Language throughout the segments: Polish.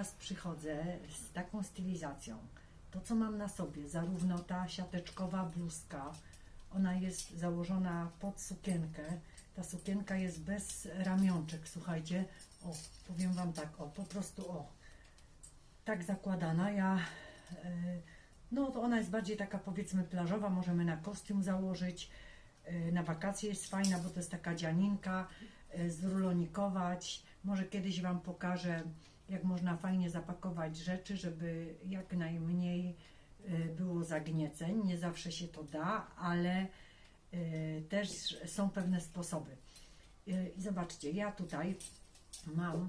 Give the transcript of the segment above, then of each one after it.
Was przychodzę z taką stylizacją. To, co mam na sobie, zarówno ta siateczkowa bluzka, ona jest założona pod sukienkę. Ta sukienka jest bez ramionczek, słuchajcie. O, powiem Wam tak, o, po prostu o, tak zakładana. Ja, e, no to ona jest bardziej taka powiedzmy plażowa, możemy na kostium założyć. E, Na wakacje jest fajna, bo to jest taka dzianinka, e, zrulonikować. Może kiedyś Wam pokażę, jak można fajnie zapakować rzeczy, żeby jak najmniej e, było zagnieceń. Nie zawsze się to da, ale e, też są pewne sposoby. E, I zobaczcie, ja tutaj mam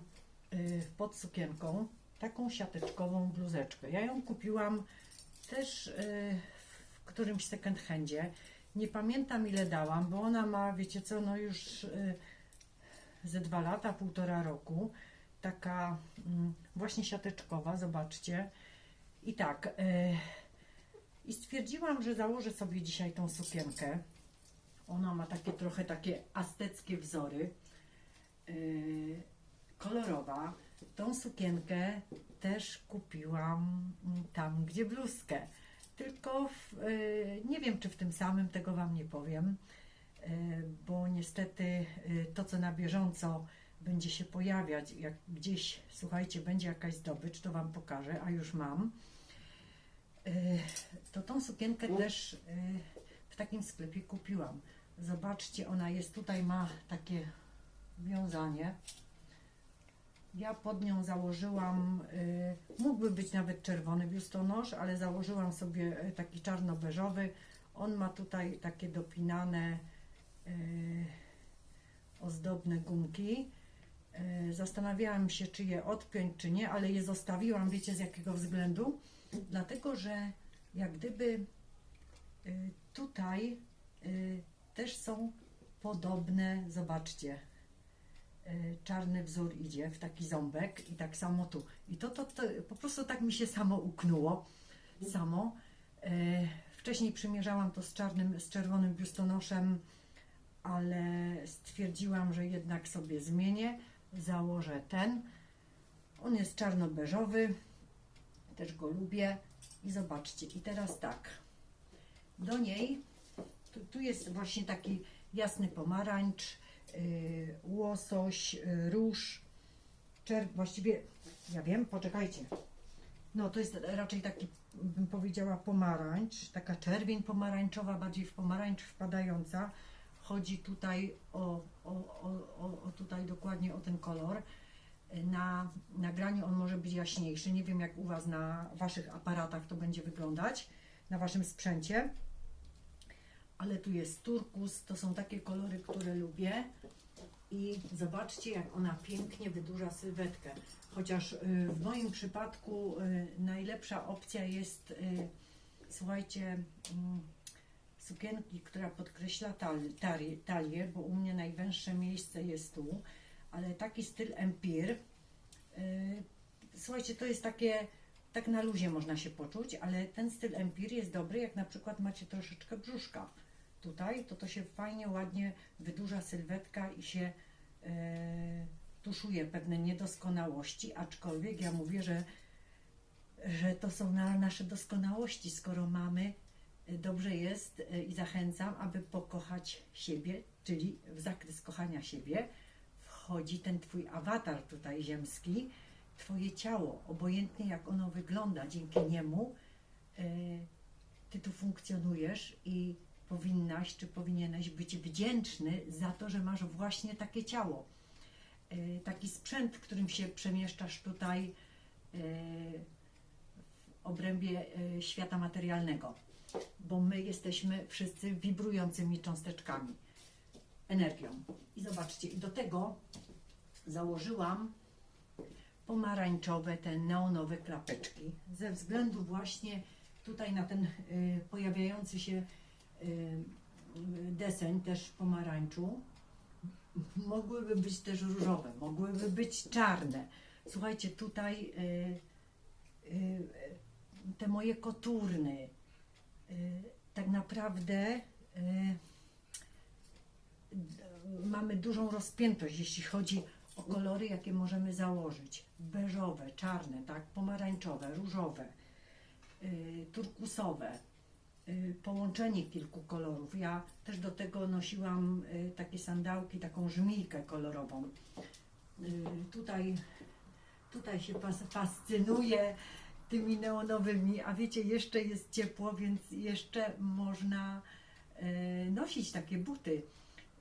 pod sukienką taką siateczkową bluzeczkę. Ja ją kupiłam też w którymś second handzie. Nie pamiętam ile dałam, bo ona ma, wiecie co, no już ze dwa lata, półtora roku. Taka mm, właśnie siateczkowa, zobaczcie. I tak, e, i stwierdziłam, że założę sobie dzisiaj tą sukienkę. Ona ma takie trochę takie azteckie wzory. E, kolorowa. Tą sukienkę też kupiłam mm, tam, gdzie bluzkę. Tylko w, e, nie wiem, czy w tym samym, tego Wam nie powiem, bo niestety to, co na bieżąco będzie się pojawiać, jak gdzieś, słuchajcie, będzie jakaś zdobycz, to Wam pokażę, a już mam. E, To tą sukienkę też e, w takim sklepie kupiłam. Zobaczcie, ona jest tutaj, ma takie wiązanie. Ja pod nią założyłam, y, mógłby być nawet czerwony biustonosz, ale założyłam sobie taki czarno-beżowy. On ma tutaj takie dopinane ozdobne gumki. Y, Zastanawiałam się, czy je odpiąć, czy nie, ale je zostawiłam. Wiecie z jakiego względu? Dlatego, że jak gdyby y, tutaj y, też są podobne, zobaczcie, czarny wzór idzie w taki ząbek i tak samo tu. I to, to, to po prostu tak mi się samo uknęło, samo. Wcześniej przymierzałam to z czarnym, z czerwonym biustonoszem, ale stwierdziłam, że jednak sobie zmienię. Założę ten. On jest czarno-beżowy, też go lubię. I zobaczcie, i teraz tak. Do niej, tu, tu jest właśnie taki jasny pomarańcz, yy, łosoś, yy, róż, czerw, właściwie, ja wiem, poczekajcie. No to jest raczej taki, bym powiedziała, pomarańcz, taka czerwień pomarańczowa, bardziej w pomarańcz wpadająca. Chodzi tutaj o, o, o, o, tutaj dokładnie o ten kolor. Na nagraniu on może być jaśniejszy. Nie wiem, jak u Was na Waszych aparatach to będzie wyglądać, na Waszym sprzęcie. Ale tu jest turkus, to są takie kolory, które lubię. I zobaczcie, jak ona pięknie wydłuża sylwetkę. Chociaż y, w moim przypadku y, najlepsza opcja jest, y, słuchajcie, mm, sukienki, która podkreśla tal- talię, talię, bo u mnie najwęższe miejsce jest tu, ale taki styl empire. y, Słuchajcie, to jest takie, tak na luzie można się poczuć, ale ten styl empire jest dobry, jak na przykład macie troszeczkę brzuszka tutaj, to to się fajnie, ładnie wydłuża sylwetka i się e, tuszuje pewne niedoskonałości, aczkolwiek ja mówię, że, że to są na, nasze doskonałości, skoro mamy, dobrze jest e, i zachęcam, aby pokochać siebie, czyli w zakres kochania siebie wchodzi ten Twój awatar tutaj ziemski, Twoje ciało, obojętnie jak ono wygląda, dzięki niemu e, Ty tu funkcjonujesz i powinnaś czy powinieneś być wdzięczny za to, że masz właśnie takie ciało. E, Taki sprzęt, którym się przemieszczasz tutaj w obrębie świata materialnego, bo my jesteśmy wszyscy wibrującymi cząsteczkami, energią. I zobaczcie, do tego założyłam pomarańczowe, te neonowe klapeczki, ze względu właśnie tutaj na ten y, pojawiający się y, deseń też pomarańczu. Mogłyby być też różowe, mogłyby być czarne. Słuchajcie, tutaj y, y, te moje koturny, tak naprawdę y, mamy dużą rozpiętość, jeśli chodzi o kolory, jakie możemy założyć. Beżowe, czarne, tak, pomarańczowe, różowe, y, turkusowe, y, połączenie kilku kolorów. Ja też do tego nosiłam y, takie sandałki, taką żmijkę kolorową. Y, tutaj, tutaj się pas, fascynuję tymi neonowymi, a wiecie, jeszcze jest ciepło, więc jeszcze można e, nosić takie buty.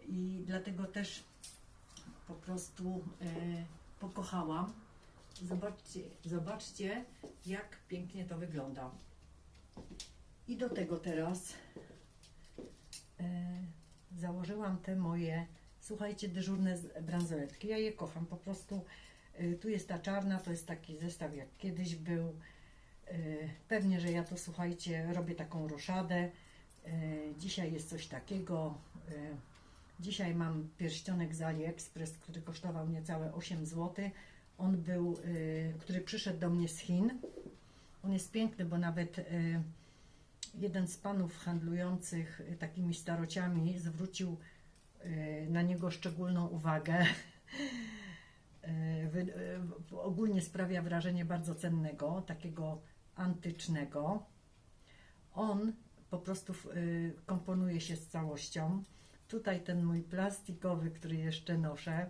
I dlatego też po prostu e, pokochałam. Zobaczcie, zobaczcie, jak pięknie to wygląda. I do tego teraz e, założyłam te moje, słuchajcie, dyżurne bransoletki. Ja je kocham, po prostu tu jest ta czarna, to jest taki zestaw jak kiedyś był. E, Pewnie, że ja to, słuchajcie, robię taką roszadę. E, Dzisiaj jest coś takiego. e, Dzisiaj mam pierścionek z AliExpress, który kosztował niecałe 8 zł. On był, który przyszedł do mnie z Chin. On jest piękny, bo nawet jeden z panów handlujących takimi starociami zwrócił na niego szczególną uwagę. Ogólnie sprawia wrażenie bardzo cennego, takiego antycznego. On po prostu y, komponuje się z całością. Tutaj ten mój plastikowy, który jeszcze noszę.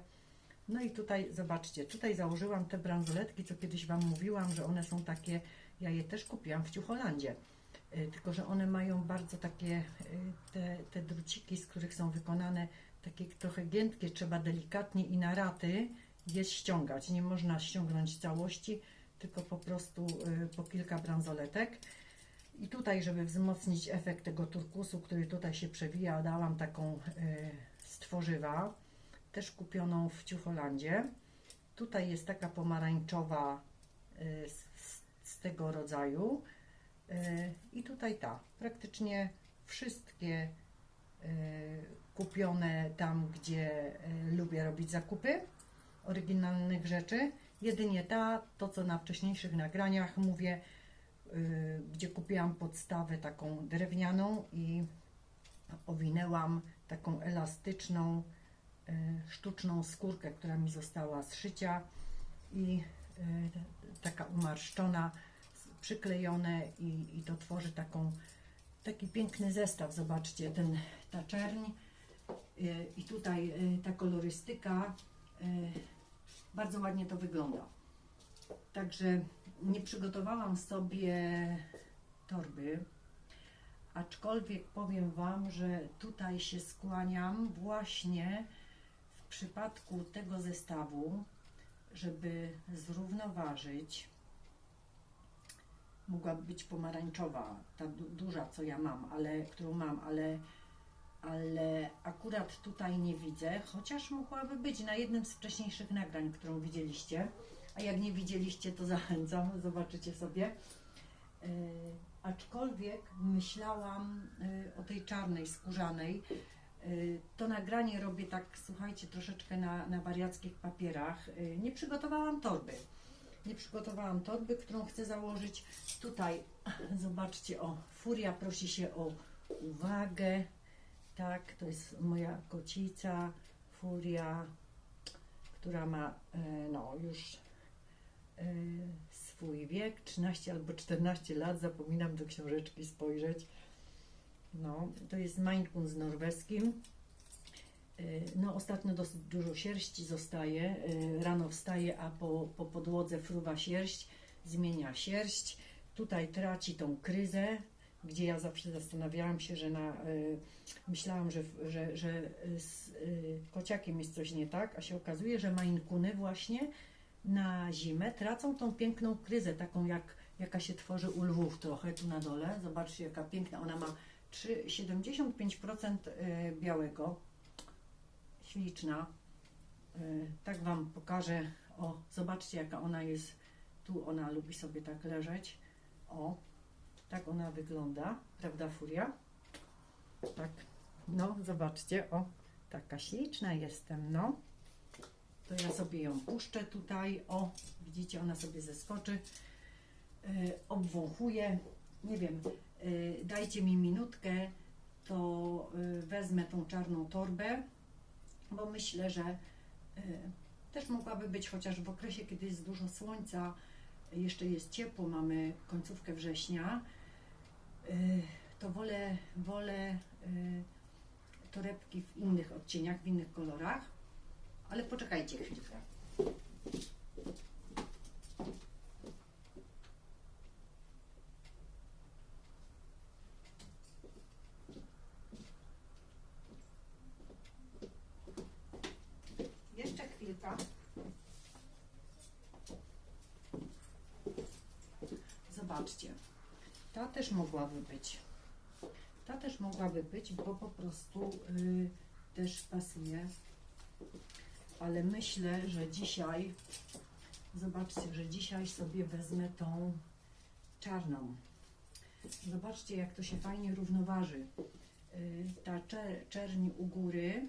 No i tutaj, zobaczcie, tutaj założyłam te bransoletki, co kiedyś Wam mówiłam, że one są takie, ja je też kupiłam w Ciucholandzie. Y, Tylko, że one mają bardzo takie, y, te, te druciki, z których są wykonane, takie trochę giętkie, trzeba delikatnie i na raty je ściągać. Nie można ściągnąć całości, tylko po prostu y, po kilka bransoletek. I tutaj, żeby wzmocnić efekt tego turkusu, który tutaj się przewija, dałam taką y, z tworzywa, też kupioną w Ciucholandzie. Tutaj jest taka pomarańczowa y, z, z, tego rodzaju. Y, I tutaj ta. Praktycznie wszystkie y, kupione tam, gdzie y, lubię robić zakupy oryginalnych rzeczy. Jedynie ta, to co na wcześniejszych nagraniach mówię, y, gdzie kupiłam podstawę taką drewnianą i owinęłam taką elastyczną, y, sztuczną skórkę, która mi została z szycia i y, taka umarszczona, przyklejone i, i to tworzy taką, taki piękny zestaw. Zobaczcie, ten, ta czerń y, i tutaj y, ta kolorystyka. y, Bardzo ładnie to wygląda. Także nie przygotowałam sobie torby, aczkolwiek powiem Wam, że tutaj się skłaniam właśnie w przypadku tego zestawu, żeby zrównoważyć. Mogłaby być pomarańczowa, ta du- duża, co ja mam, ale którą mam, ale, ale akurat tutaj nie widzę, chociaż mogłaby być na jednym z wcześniejszych nagrań, którą widzieliście. A jak nie widzieliście, to zachęcam, zobaczycie sobie. Yy, aczkolwiek myślałam yy, o tej czarnej, skórzanej. Yy, to nagranie robię tak, słuchajcie, troszeczkę na, na wariackich papierach. Nie przygotowałam torby. Nie przygotowałam torby, którą chcę założyć. Tutaj, zobaczcie, o, Furia prosi się o uwagę. Tak, to jest moja kocica, Furia, która ma, e, no, już e, swój wiek, 13 albo 14 lat, zapominam do książeczki spojrzeć. No, to jest Coon z norweskim. E, No, ostatnio dosyć dużo sierści zostaje. Rano wstaje, a po, po podłodze fruwa sierść, zmienia sierść. Tutaj traci tą kryzę, gdzie ja zawsze zastanawiałam się, że na, e, myślałam, że, że, że z e, kociakiem jest coś nie tak, a się okazuje, że Maine Coony właśnie na zimę tracą tą piękną kryzę, taką jak, jaka się tworzy u lwów trochę tu na dole. Zobaczcie, jaka piękna. Ona ma trzy- 75% e, białego. Śliczna. E, Tak Wam pokażę. O, zobaczcie, jaka ona jest. Tu ona lubi sobie tak leżeć. O, tak ona wygląda. Prawda, Furia? Tak. No, zobaczcie. O, taka śliczna jestem, no to ja sobie ją puszczę tutaj. O, widzicie, ona sobie zeskoczy. Yy, obwąchuję. Nie wiem, yy, dajcie mi minutkę, to yy, wezmę tą czarną torbę, bo myślę, że yy, Też mogłaby być chociaż w okresie, kiedy jest dużo słońca, jeszcze jest ciepło, mamy końcówkę września, to wolę, wolę y, torebki w innych odcieniach, w innych kolorach. Ale poczekajcie chwilkę. Jeszcze chwilka. Zobaczcie. Ta też mogłaby być. Ta też mogłaby być, bo po prostu y, też pasuje. Ale myślę, że dzisiaj, zobaczcie, że dzisiaj sobie wezmę tą czarną. Zobaczcie, jak to się fajnie równoważy. Y, ta czer czerni u góry,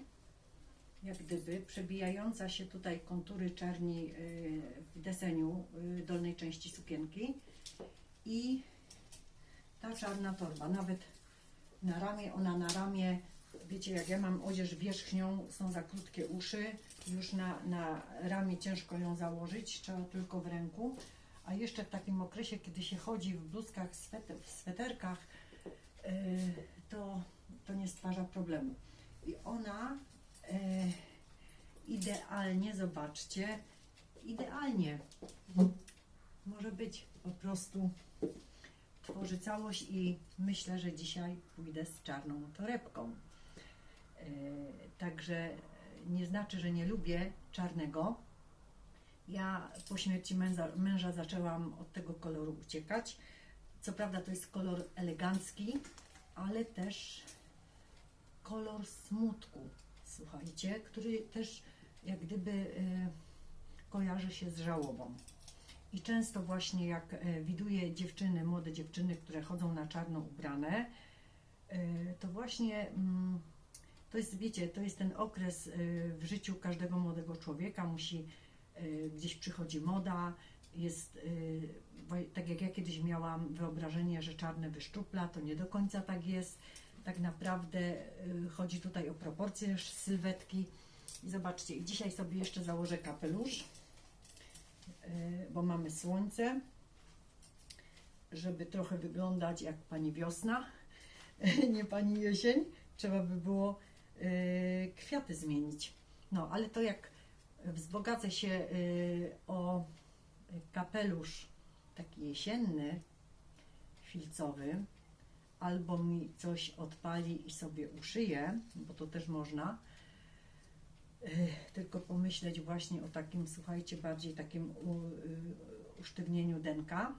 jak gdyby przebijająca się tutaj kontury czerni y, w deseniu y, dolnej części sukienki i ta czarna torba, nawet na ramię, ona na ramię, wiecie jak ja mam odzież wierzchnią, są za krótkie uszy, już na, na ramię ciężko ją założyć, trzeba tylko w ręku, a jeszcze w takim okresie, kiedy się chodzi w bluzkach, swet, w sweterkach, y, to, to nie stwarza problemu. I ona e, idealnie, zobaczcie, idealnie może być po prostu tworzy całość i myślę, że dzisiaj pójdę z czarną torebką. E, Także nie znaczy, że nie lubię czarnego. Ja po śmierci męża, męża zaczęłam od tego koloru uciekać. Co prawda to jest kolor elegancki, ale też kolor smutku, słuchajcie, który też jak gdyby e, kojarzy się z żałobą. I często właśnie jak e, widuję dziewczyny, młode dziewczyny, które chodzą na czarno ubrane, e, to właśnie mm, to jest, wiecie, to jest ten okres e, w życiu każdego młodego człowieka, musi, gdzieś przychodzi moda, jest, tak jak ja kiedyś miałam wyobrażenie, że czarne wyszczupla, to nie do końca tak jest. Tak naprawdę chodzi tutaj o proporcje sylwetki. I zobaczcie, dzisiaj sobie jeszcze założę kapelusz, bo mamy słońce, żeby trochę wyglądać jak pani wiosna, nie pani jesień. Trzeba by było e, kwiaty zmienić. No, ale to jak wzbogacę się e, o kapelusz taki jesienny, filcowy, albo mi coś odpali i sobie uszyję, bo to też można, tylko pomyśleć właśnie o takim, słuchajcie, bardziej takim y, usztywnieniu denka,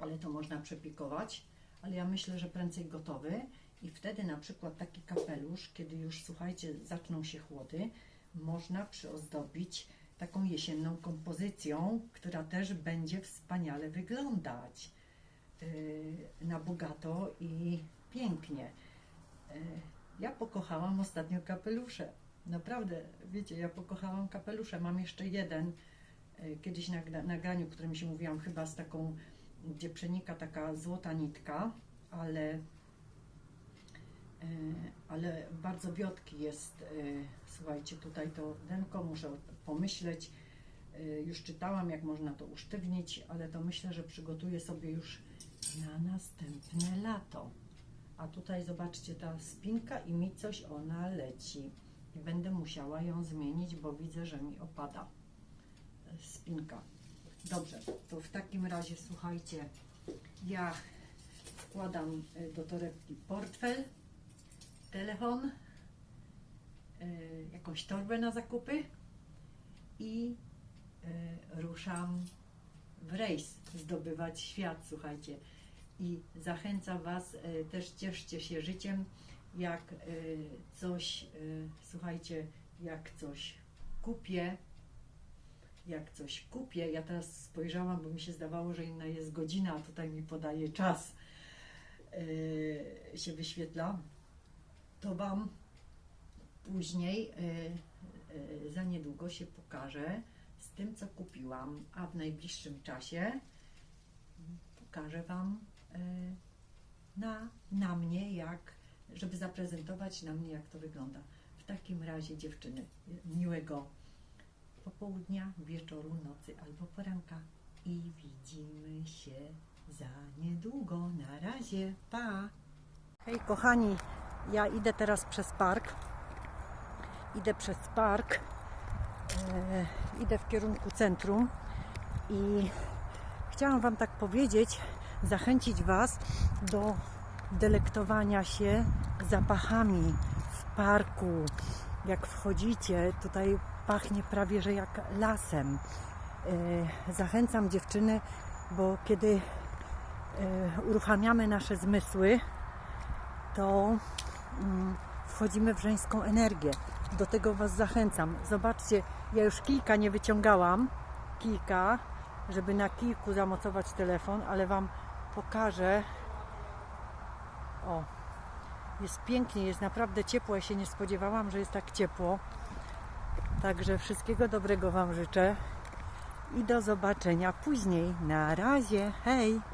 ale to można przepikować, ale ja myślę, że prędzej gotowy i wtedy na przykład taki kapelusz, kiedy już, słuchajcie, zaczną się chłody, można przyozdobić taką jesienną kompozycją, która też będzie wspaniale wyglądać yy, na bogato i pięknie. Yy, Ja pokochałam ostatnio kapelusze. Naprawdę, wiecie, ja pokochałam kapelusze. Mam jeszcze jeden, yy, kiedyś na gra- nagraniu, którym się mówiłam, chyba z taką, gdzie przenika taka złota nitka, ale E, ale bardzo wiotki jest, e, słuchajcie, tutaj to denko, muszę pomyśleć, E, już czytałam, jak można to usztywnić, ale to myślę, że przygotuję sobie już na następne lato. A tutaj zobaczcie, ta spinka i mi coś ona leci. I będę musiała ją zmienić, bo widzę, że mi opada e, spinka. Dobrze, to w takim razie słuchajcie, ja wkładam e, do torebki portfel, telefon, e, jakąś torbę na zakupy i ruszam w rejs zdobywać świat, słuchajcie. I zachęcam Was, też cieszcie się życiem, jak e, coś, e, słuchajcie, jak coś kupię, jak coś kupię, ja teraz spojrzałam, bo mi się zdawało, że inna jest godzina, a tutaj mi podaje czas, e, się wyświetla, to Wam później, za niedługo się pokażę z tym, co kupiłam, a w najbliższym czasie pokażę Wam na, na mnie, jak, żeby zaprezentować na mnie, jak to wygląda. W takim razie, dziewczyny, miłego popołudnia, wieczoru, nocy albo poranka. I widzimy się za niedługo. Na razie, pa! Hej kochani, ja idę teraz przez park. Idę przez park. E, idę w kierunku centrum i chciałam Wam tak powiedzieć, zachęcić Was do delektowania się zapachami w parku. Jak wchodzicie, tutaj pachnie prawie że jak lasem. E, Zachęcam dziewczyny, bo kiedy e, uruchamiamy nasze zmysły, to mm, wchodzimy w żeńską energię. Do tego Was zachęcam. Zobaczcie, ja już kilka nie wyciągałam, kilka, żeby na kilku zamocować telefon, ale Wam pokażę. O, jest pięknie, jest naprawdę ciepło. Ja się nie spodziewałam, że jest tak ciepło. Także wszystkiego dobrego Wam życzę i do zobaczenia później. Na razie, hej!